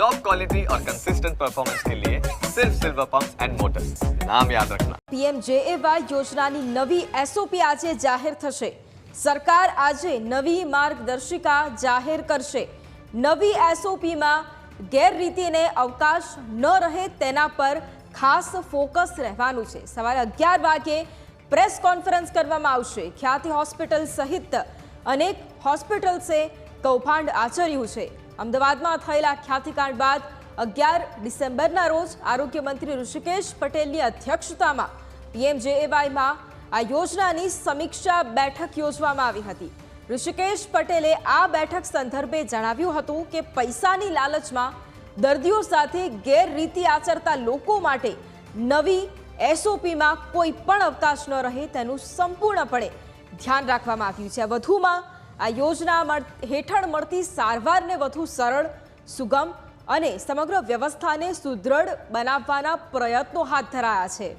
Top quality और consistent performance के लिए सिर्फ सिल्वर पंप एंड मोटर्स नाम याद रखना પીએમજેએવાય યોજનાની નવી એસઓપી આજે જાહેર થશે સરકાર આજે નવી માર્ગદર્શિકા જાહેર કરશે નવી એસઓપીમાં ગેરરીતિને અવકાશ ન રહે તેના પર ખાસ ફોકસ રહેવાનું છે સવારે અગિયાર વાગે પ્રેસ કોન્ફરન્સ કરવામાં આવશે ખ્યાતિ હોસ્પિટલ સહિત અનેક હોસ્પિટલ્સે કૌભાંડ આચર્યું છે અમદાવાદમાં થયેલા ખ્યાતિકાંડ બાદ અગિયાર ડિસેમ્બરના રોજ આરોગ્ય મંત્રી ઋષિકેશ પટેલની અધ્યક્ષતામાં પીએમજેએવાયમાં આ યોજનાની સમીક્ષા બેઠક યોજવામાં આવી હતી. ઋષિકેશ પટેલે આ બેઠક સંદર્ભે જણાવ્યું હતું કે પૈસાની લાલચમાં દર્દીઓ સાથે ગેરરીતિ આચરતા લોકો માટે નવી એસઓપીમાં કોઈ પણ અવકાશ ન રહે તેનું સંપૂર્ણપણે ધ્યાન રાખવામાં આવ્યું છે. વધુમાં આ યોજના હેઠળ મળતી સારવારને વધુ સરળ, સુગમ અને સમગ્ર વ્યવસ્થાને સુદૃઢ બનાવવાના પ્રયત્નો હાથ ધરાયા છે.